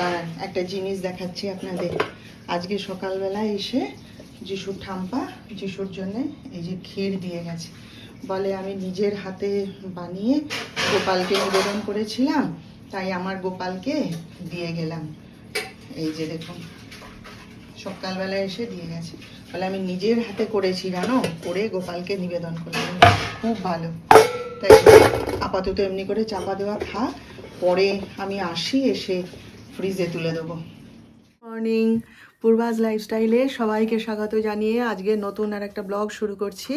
দাঁড়ান একটা জিনিস দেখাচ্ছি আপনাদের। আজকে সকালবেলা এসে যিশুর ঠাম্পা যিশুর জন্য এই যে ক্ষীর দিয়ে গেছে। বলে, আমি নিজের হাতে বানিয়ে গোপালকে নিবেদন করেছিলাম, তাই আমার গোপালকে দিয়ে গেলাম। এই যে দেখুন সকালবেলা এসে দিয়ে গেছে। বলে, আমি নিজের হাতে করেছি, জানো? করে গোপালকে নিবেদন করলাম। খুব ভালো। তাই আপাতত এমনি করে চাপা দেওয়া থাক। পরে আমি আসি এসে ফ্রিজে তুলে দেবো। মর্নিং পূর্বাজ লাইফস্টাইলে সবাইকে স্বাগত জানিয়ে আজকে নতুন আর একটা ব্লগ শুরু করছি।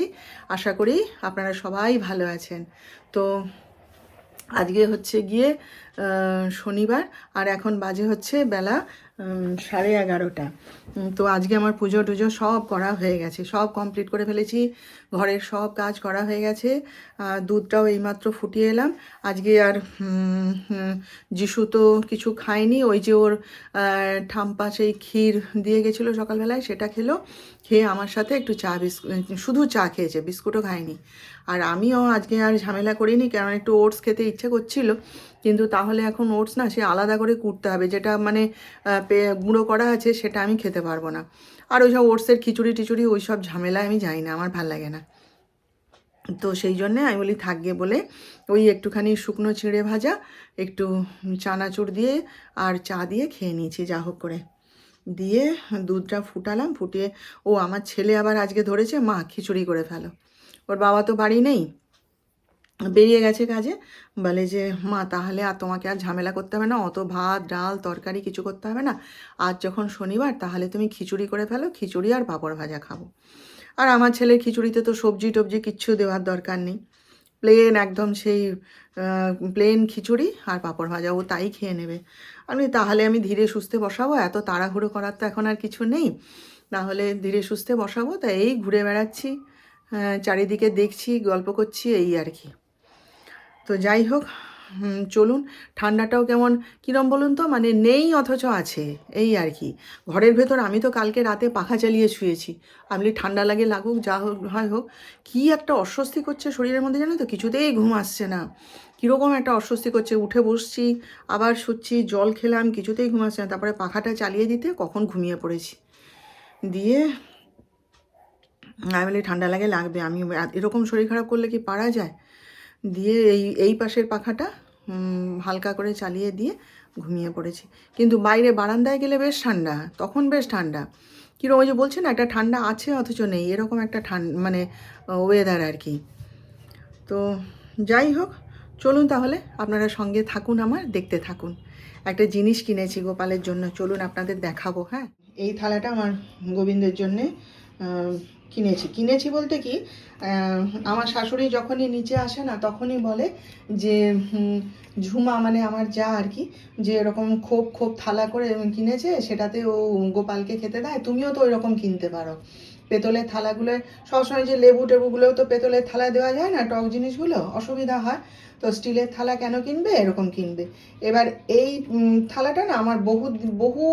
আশা করি আপনারা সবাই ভালো আছেন। তো আজকে হচ্ছে গিয়ে শনিবার, আর এখন বাজে হচ্ছে বেলা সাড়ে এগারোটা। তো আজকে আমার পুজো টুজো সব করা হয়ে গেছে। সব কমপ্লিট করে ফেলেছি। ঘরের সব কাজ করা হয়ে গেছে। দুধটাও এইমাত্র ফুটিয়ে এলাম। আজকে আর যিশু তো কিছু খায়নি। ওই যে ওর ঠাম্পা সেই ক্ষীর দিয়ে গেছিল সকালবেলায়, সেটা খেলো। খেয়ে আমার সাথে একটু চা বিস্কুট শুধু চা খেয়েছে, বিস্কুটও খায়নি। আর আমিও আজকে আর ঝামেলা করিনি, কারণ একটু ওটস খেতে ইচ্ছে করছিল। কিন্তু তাহলে এখন ওটস না সে আলাদা করে কুটতে হবে, যেটা মানে গুঁড়ো করা আছে সেটা আমি খেতে পারব না। আর ওই সব ওটসের খিচুড়ি টিচুড়ি ওই সব ঝামেলায় আমি যাই না, আমার ভালো লাগে না। তো সেই জন্যে আমি বলি থাকবে বলে ওই একটুখানি শুকনো চিঁড়ে ভাজা, একটু চানাচুর দিয়ে আর চা দিয়ে খেয়ে নিয়েছি, যা হোক করে। দিয়ে দুধটা ফুটালাম, ফুটিয়ে, ও আমার ছেলে আবার আজকে ধরেছে, মা খিচুড়ি করে ফেলো। ওর বাবা তো বাড়ি নেই বেরিয়ে গেছে কাজে। বলে যে, মা, তাহলে আর তোমাকে আর ঝামেলা করতে হবে না। অত ভাত, ডাল, তরকারি কিছু করতে হবে না। আজ যখন শনিবার, তাহলে তুমি খিচুড়ি করে ফেলো। খিচুড়ি আর পাঁপড় ভাজা খাব। আর আমার ছেলের খিচুড়িতে তো সবজি টবজি কিচ্ছু দেওয়ার দরকার নেই। প্লেন একদম সেই প্লেন খিচুড়ি আর পাঁপড় ভাজা। ও তাই খেয়ে নেবে। আমি তাহলে আমি ধীরে সুস্থে বসাবো। এত তাড়াহুড়ো করার তো এখন আর কিছু নেই। তাহলে ধীরে সুস্থে বসাবো। তাই এই ঘুরে বেড়াচ্ছি। চারিদিকে দেখছি, গল্প করছি, এই আর কি। তো যাই হোক চলুন, ঠান্ডাটাও কেমন, কীরম বলুন তো? মানে নেই অথচ আছে, এই আর কি। ঘরের ভেতর আমি তো কালকে রাতে পাখা চালিয়ে শুয়েছি। বলি, ঠান্ডা লাগে লাগুক, যা হোক হয় হোক। কী একটা অস্বস্তি করছে শরীরের মধ্যে জানো তো? কিছুতেই ঘুম আসছে না। কীরকম একটা অস্বস্তি করছে, উঠে বসছি, আবার শুচ্ছি, জল খেলাম, কিছুতেই ঘুম আসছে না। তারপরে পাখাটা চালিয়ে দিতে কখন ঘুমিয়ে পড়েছি। দিয়ে আমি বলি, ঠান্ডা লাগে লাগবে, আমি এরকম শরীর খারাপ করলে কি পারা যায়? দিয়ে এই এই পাশের পাখাটা হালকা করে চালিয়ে দিয়ে ঘুমিয়ে পড়েছি। কিন্তু বাইরে বারান্দায় গেলে বেশ ঠান্ডা, তখন বেশ ঠান্ডা। কীরকম ওই যে বলছে না, একটা ঠান্ডা আছে অথচ নেই, এরকম একটা ঠান্ডা মানে ওয়েদার আর কি। তো যাই হোক, চলুন তাহলে, আপনারা সঙ্গে থাকুন আমার, দেখতে থাকুন। একটা জিনিস কিনেছি গোপালের জন্য, চলুন আপনাদের দেখাবো হ্যাঁ? এই থালাটা আমার গোবিন্দের জন্যে কিনেছি। কিনেছি বলতে কি আমার শাশুড়ি যখনই নিচে আসে না, তখনই বলে যে ঝুমা মানে আমার যা আর কি, যে এরকম খোপ খোপ থালা করে কিনেছে, সেটাতে ও গোপালকে খেতে দেয়, তুমিও তো ওইরকম কিনতে পারো। পেতলের থালাগুলো, সবসময় যে লেবু টেবুগুলোও তো পেতলের থালা দেওয়া যায় না, টক জিনিসগুলো, অসুবিধা হয়। তো স্টিলের থালা কেন কিনবে? এরকম কিনবে। এবার এই থালাটা না আমার বহু বহু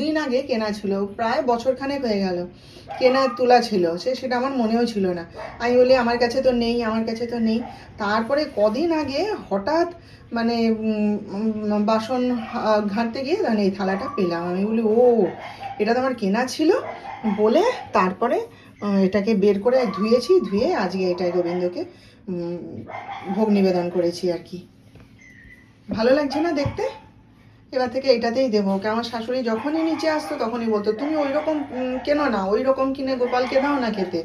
দিন আগে কেনা ছিল। প্রায় বছরখানেক হয়ে গেল। কেনা তোলা ছিল। সে, সেটা আমার মনেও ছিল না। আমি বলি, আমার কাছে তো নেই, আমার কাছে তো নেই। তারপরে কদিন আগে হঠাৎ মানে বাসন ঘাঁটতে গিয়ে মানে এই থালাটা পেলাম। আমি বলি, ও, এটা তো আমার কেনা ছিল। বলে তারপরে এটাকে বের করে ধুয়েছি। ধুয়ে আজকে এটা গোবিন্দকে ভোগ নিবেদন করেছি আর কি। ভালো লাগছে না দেখতে? এবার থেকে এটাতেই দেবো। আমার শাশুড়ি যখনই নিচে আসতো তখনই বলতো, তুমি ওই রকম কেনো না? ওই রকম কিনে গোপালকে দাও না খেতে।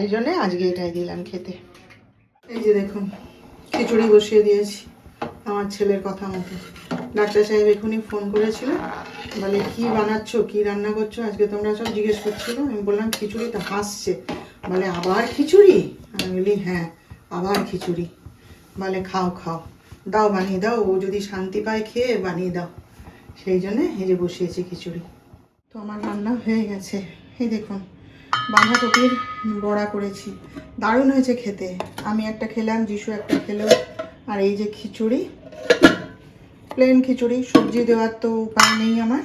এই জন্যে আজকে এটাই দিলাম খেতে। এই যে দেখুন, খিচুড়ি বসিয়ে দিয়েছি আমার ছেলের কথা মতো। ডাক্তার সাহেব এখনই ফোন করেছিল। বলে, কি বানাচ্ছ? কি রান্না করছ? আজকে তোমরা সব জিজ্ঞেস করছিল। আমি বললাম, খিচুড়ি তো হাসছে। বলে, আবার খিচুড়ি? আমি বলি হ্যাঁ। আবার খিচুড়ি। বলে, খাও খাও। দাও, বানিয়ে দাও। ও যদি শান্তি পায়, খেয়ে বানিয়ে দাও। সেই জন্যে যে বসিয়েছি খিচুড়ি। তো আমার রান্না হয়ে গেছে। এই দেখুন, বাঁধাকপির বড়া করেছি। দারুণ হয়েছে খেতে। আমি একটা খেলাম, যিশু একটা খেলো। আর এই যে খিচুড়ি, প্লেন খিচুড়ি, সবজি দেওয়ার তো উপায় নেই আমার।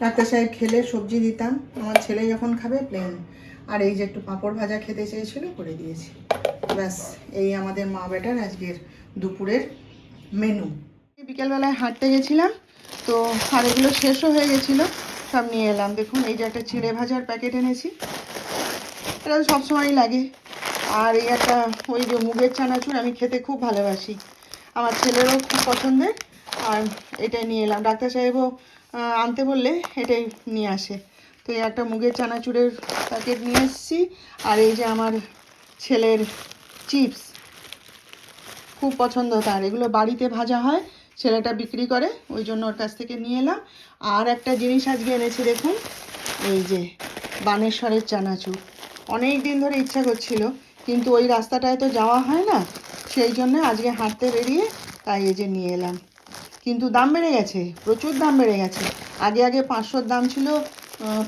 ডাক্তার সাহেব খেলে সবজি দিতাম। আমার ছেলে যখন খাবে, প্লেন। আর এই যে একটু পাঁপড় ভাজা খেতে চেয়েছিল, করে দিয়েছি। ব্যাস, এই আমাদের মা বেটার আজকের দুপুরের মেনু বিকেলবেলায় হাঁটতে গেছিলাম, তো আর এগুলো শেষও হয়ে গেছিল, সব নিয়ে এলাম। দেখুন, এই যে একটা চিড়ে ভাজার প্যাকেট এনেছি। এটা তো সবসময়ই লাগে। আর এই একটা, ওই যে মুগের চানাচুর আমি খেতে খুব ভালোবাসি। আমার ছেলেরও খুব পছন্দের। আর এটাই নিয়ে এলাম। ডাক্তার সাহেবও আনতে বললে এটাই নিয়ে আসে। তো এই একটা মুগের চানাচুরের প্যাকেট নিয়ে এসেছি। আর এই যে আমার ছেলের চিপস খুব পছন্দ তার। এগুলো বাড়িতে ভাজা হয়, ছেলেটা বিক্রি করে, ওই জন্য ওর কাছ থেকে নিয়ে এলাম। আর একটা জিনিস আজকে এনেছি দেখুন, এই যে বানেশ্বরের চানাচুর। অনেক দিন ধরে ইচ্ছা করছিল, কিন্তু ওই রাস্তাটায় তো যাওয়া হয় না, সেই জন্য আজকে হাঁটতে বেরিয়ে তাই এই যে নিয়ে এলাম। কিন্তু দাম বেড়ে গেছে, প্রচুর দাম বেড়ে গেছে। আগে আগে পাঁচশোর দাম ছিল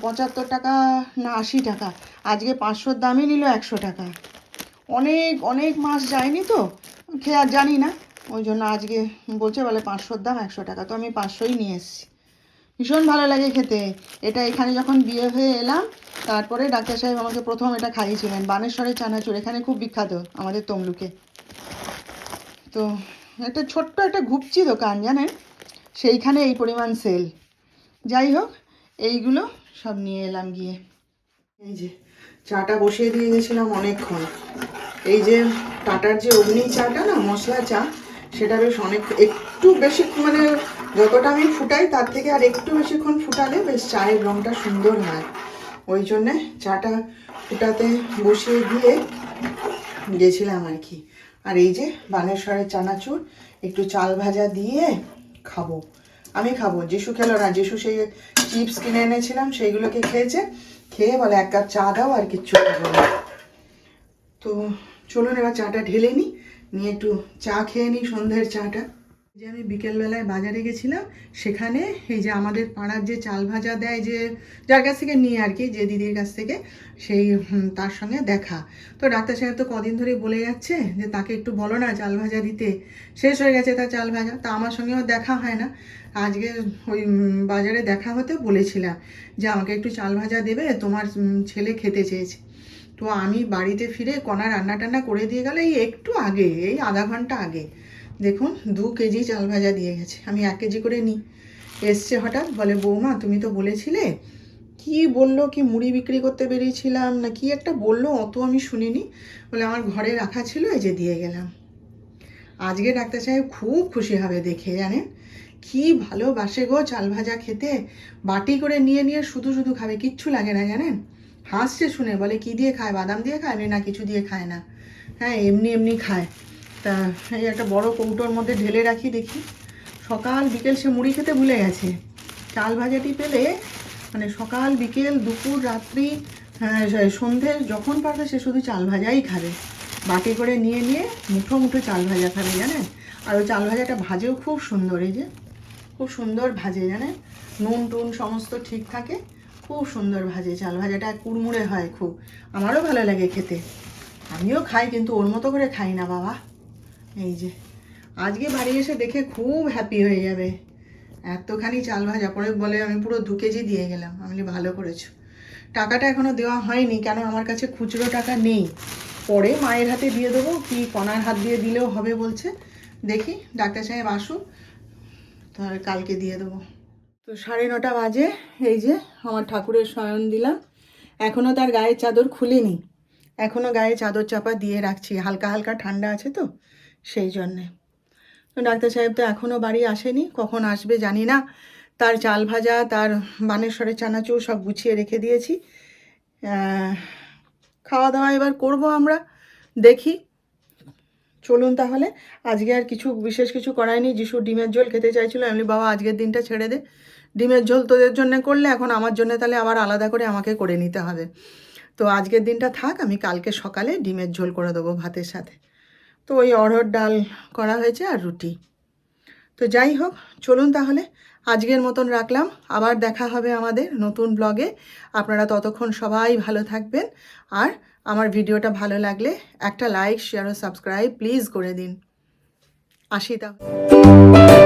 পঁচাত্তর টাকা না আশি টাকা, আজকে পাঁচশোর দামই নিল একশো টাকা। অনেক অনেক মাস যায়নি তো। খেয়ে আর জানি না। ওই জন্য আজকে বলছে বলে পাঁচশোর দাম একশো টাকা। তো আমি পাঁচশোই নিয়ে এসেছি। ভীষণ ভালো লাগে খেতে। এটা এখানে যখন বিয়ে হয়ে এলাম, তারপরে ডাক্তার সাহেব আমাকে প্রথম এটা খাইয়েছিলেন। বানেশ্বরের চানাচুর। এখানে খুব বিখ্যাত আমাদের তমলুকে। তো একটা ছোট্ট একটা ঘুপচি দোকান, জানেন? সেইখানে এই পরিমাণ সেল। যাই হোক, এইগুলো সব নিয়ে এলাম গিয়ে। এই যে, চাটা বসিয়ে দিয়ে গেছিলাম অনেকক্ষণ। এই যে টাটার যে অগ্নি চাটা না, মশলা চা, সেটা বেশ অনেক, একটু বেশি মানে যতটা আমি ফুটাই তার থেকে আর একটু বেশিক্ষণ ফুটালে বেশ চায়ের রঙটা সুন্দর হয়। ওই জন্যে চাটা ফুটাতে বসিয়ে দিয়ে গেছিলাম আর কি। আর এই যে বানেশ্বরের চানাচুর, একটু চাল ভাজা দিয়ে খাব। আমি খাব, যিশু খেলো না, যিশু সেই চিপস কিনে এনেছিলাম, সেইগুলোকে খেয়েছে, খেয়ে বলে এক কাপ চা দাও আর কিচ্ছু খাব না। তো চলুন এবার চাটা ঢেলে নিই নিয়ে একটু চা খেয়ে নিই সন্ধ্যের চাটা। যে আমি বিকেলবেলায় বাজারে গেছিলাম, সেখানে এই যে আমাদের পাড়ার যে চাল ভাজা দেয় যে, যার কাছ থেকে নিয়ে আর কি, যে দিদির কাছ থেকে, সেই তার সঙ্গে দেখা। তো ডাক্তার সাহেব তো কদিন ধরেই বলে যাচ্ছে যে, তাকে একটু বলো না চাল ভাজা দিতে। শেষ হয়ে গেছে তার চাল ভাজা, তা আমার সঙ্গেও দেখা হয় না। আজকে ওই বাজারে দেখা হতে বলেছিলাম যে, আমাকে একটু চাল ভাজা দেবে, তোমার ছেলে খেতে চেয়েছে। তো আমি বাড়িতে ফিরে কণা রান্না টান্না করে দিয়ে গেলে এই একটু আগে, এই আধা ঘণ্টা আগে। দেখুন, দু কেজি চাল ভাজা দিয়ে গেছে। আমি এক কেজি করে নিই। এসছে হঠাৎ, বলে, বৌমা, তুমি তো বলেছিলে, কি বলল, কি মুড়ি বিক্রি করতে বেরিয়েছিলাম, না কি একটা বলল, অত আমি শুনিনি। বলে, আমার ঘরে রাখা ছিল, এই যে দিয়ে গেলাম। আজকে ডাক্তার সাহেব খুব খুশি হবে দেখে, জানেন? কি ভালোবাসে গো চাল ভাজা খেতে। বাটি করে নিয়ে নিয়ে শুধু শুধু খাবে, কিচ্ছু লাগে না, জানেন? হাসছে শুনে বলে কি দিয়ে খায়? বাদাম দিয়ে খায়? না কিছু দিয়ে খায় না। হ্যাঁ এমনি এমনি খায়। তা এই একটা বড় কৌটোর মধ্যে ঢেলে রাখি দেখি। সকাল বিকেল সে মুড়ি খেতে ভুলে গেছে। চাল ভাজাটি পেলে মানে সকাল বিকেল দুপুর রাত্রি হ্যাঁ, সন্ধে যখন পারবে সে শুধু চাল ভাজাই খাবে। বাটি করে নিয়ে নিয়ে মুঠো মুঠো চাল ভাজা খাবে জানেন? আর ওই চাল ভাজাটা ভাজেও খুব সুন্দর এই যে। খুব সুন্দর ভাজে জানেন? নুন টুন সমস্ত ঠিক থাকে। খুব সুন্দর ভাজে, চাল ভাজাটা কুড়মুড়ে হয় খুব। আমারও ভালো লাগে খেতে। আমিও খাই, কিন্তু ওর মতো করে খাই না, বাবা। এই যে, আজকে বাড়ি এসে দেখে খুব হ্যাপি হয়ে যাবে। এতখানি চাল ভাজা, পরে বলে আমি পুরো দু কেজি দিয়ে গেলাম। আমি ভালো করেছ। টাকাটা এখনও দেওয়া হয়নি, কেন আমার কাছে খুচরো টাকা নেই। পরে মায়ের হাতে দিয়ে দেবো, কি কনার হাত দিয়ে দিলেও হবে বলছে। দেখি, ডাক্তার সাহেব আসুক তাহলে কালকে দিয়ে দেবো। তো সাড়ে নটা বাজে, এই যে আমার ঠাকুরের শয়ন দিলাম। এখনও তার গায়ের চাদর খুলিনি। এখনও গায়ে চাদর চাপা দিয়ে রাখছি। হালকা হালকা ঠান্ডা আছে তো, সেই জন্যে। তো ডাক্তার সাহেব তো এখনও বাড়ি আসেনি, কখন আসবে জানি না। তার চাল ভাজা, তার বানেশ্বরের চানাচুর সব গুছিয়ে রেখে দিয়েছি। খাওয়া দাওয়া এবার করব আমরা, দেখি। চলুন তাহলে। আজকে আর কিছু বিশেষ কিছু করায়নি যিশু ডিমের ঝোল খেতে চাইছিল বলি, বাবা আজকের দিনটা ছেড়ে দে। ডিমের ঝোল তোদের জন্য করলে এখন আমার জন্য তাহলে আবার আলাদা করে আমাকে করে নিতে হবে। তো আজকের দিনটা থাক আমি কালকে সকালে ডিমের ঝোল করে দেবো ভাতের সাথে। তো ওই অড়হর ডাল করা হয়েছে আর রুটি। তো যাই হোক চলুন তাহলে আজকের মতন রাখলাম। আবার দেখা হবে আমাদের নতুন ব্লগে। আপনারা ততক্ষণ সবাই ভালো থাকবেন। আর আমার ভিডিওটা ভালো লাগলে একটা লাইক শেয়ার ও সাবস্ক্রাইব প্লিজ করে দিন। আসি তাহলে।